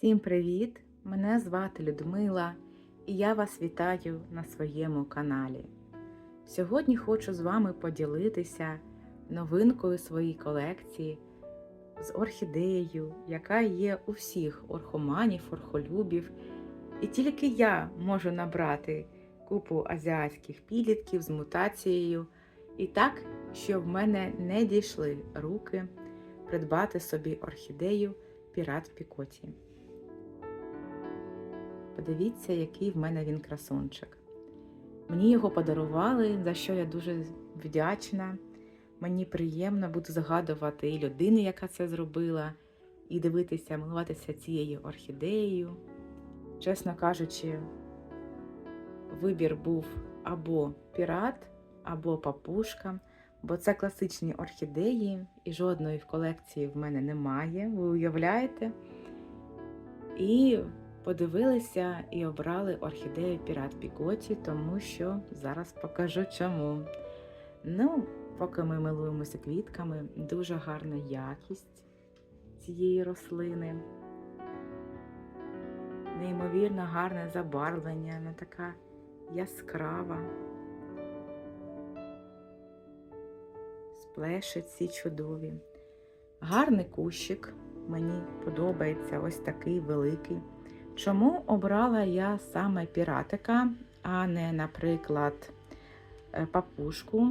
Всім привіт! Мене звати Людмила і я вас вітаю на своєму каналі. Сьогодні хочу з вами поділитися новинкою своєї колекції з орхідеєю, яка є у всіх орхоманів, орхолюбів. І тільки я можу набрати купу азіатських підлітків з мутацією. І так, що в мене не дійшли руки придбати собі орхідею Пірат Пікоті. Подивіться, який в мене він красунчик. Мені його подарували, за що я дуже вдячна. Мені приємно буду згадувати і людину, яка це зробила, і дивитися, милуватися цією орхідеєю. Чесно кажучи, вибір був або пірат, або папушка, бо це класичні орхідеї, і жодної в колекції в мене немає, ви уявляєте? І подивилися і обрали орхідею Пірат Пікоті, тому що зараз покажу чому. Ну, поки ми милуємося квітками, дуже гарна якість цієї рослини. Неймовірно гарне забарвлення, вона така яскрава. Сплешиці чудові. Гарний кущик, мені подобається ось такий великий. Чому обрала я саме піратика, а не, наприклад, е, папушку?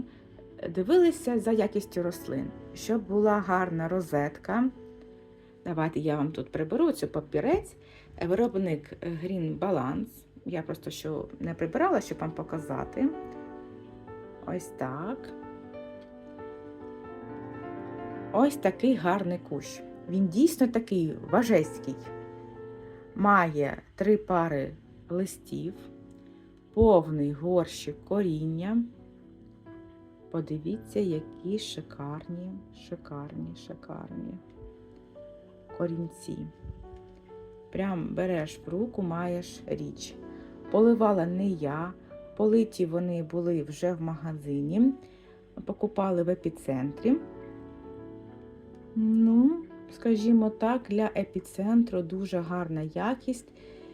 Дивилися за якістю рослин, щоб була гарна розетка. Давайте я вам тут приберу цю папірець. Виробник Green Balance. Я просто що не прибирала, щоб вам показати. Ось так. Ось такий гарний кущ. Він дійсно такий важеський. Має три пари листів, повний горщик коріння. Подивіться, які шикарні, шикарні, шикарні корінці. Прям береш в руку, маєш річ. Поливала не я, политі вони були вже в магазині, покупали в епіцентрі. Ну, скажімо так, для епіцентру дуже гарна якість.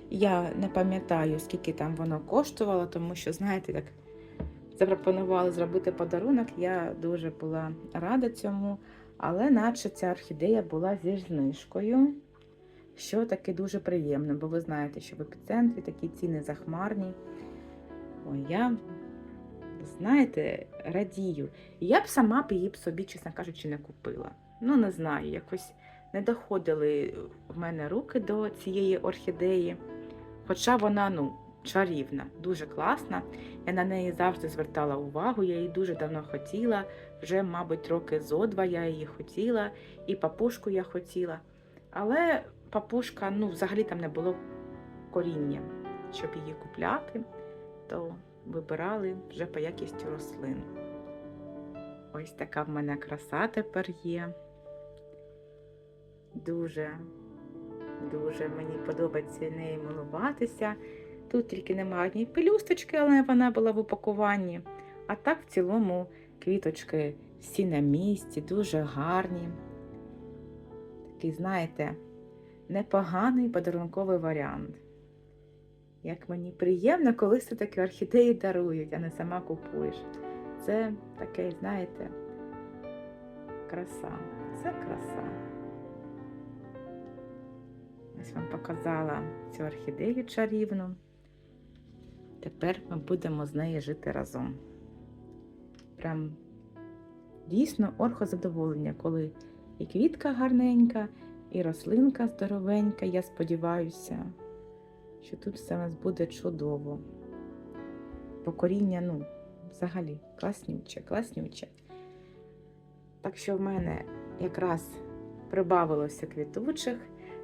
Я не пам'ятаю, скільки там воно коштувало, тому що, знаєте, як запропонували зробити подарунок, я дуже була рада цьому, але наче ця орхідея була зі знижкою, що таки дуже приємно, бо ви знаєте, що в епіцентрі такі ціни захмарні. Ой, я, знаєте, радію. Я б сама б її б собі, чесно кажучи, не купила. Ну, не знаю, якось не доходили в мене руки до цієї орхідеї. Хоча вона, ну, чарівна, дуже класна. Я на неї завжди звертала увагу, я її дуже давно хотіла. Вже, мабуть, роки зо два я її хотіла, і папушку я хотіла. Але папушка, ну, взагалі там не було коріння, щоб її купляти, то вибирали вже по якістю рослин. Ось така в мене краса тепер є. Дуже, дуже мені подобається нею милуватися. Тут тільки немає однієї пелюсточки, але вона була в упакуванні. А так, в цілому, квіточки всі на місці, дуже гарні. Такий, знаєте, непоганий подарунковий варіант. Як мені приємно, коли все таки орхідеї дарують, а не сама купуєш. Це таке, знаєте, краса. Це краса. Ось вам показала цю орхідею чарівну. Тепер ми будемо з нею жити разом. Прям дійсно орхозадоволення, коли і квітка гарненька, і рослинка здоровенька, я сподіваюся, що тут все у нас буде чудово. Покоріння, ну, взагалі, класнюче, класнюче. Так що в мене якраз прибавилося квітучих,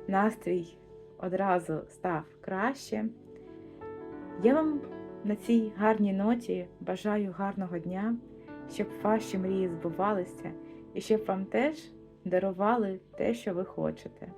настрій одразу став краще. Я вам на цій гарній ноті бажаю гарного дня, щоб ваші мрії збувалися і щоб вам теж дарували те, що ви хочете.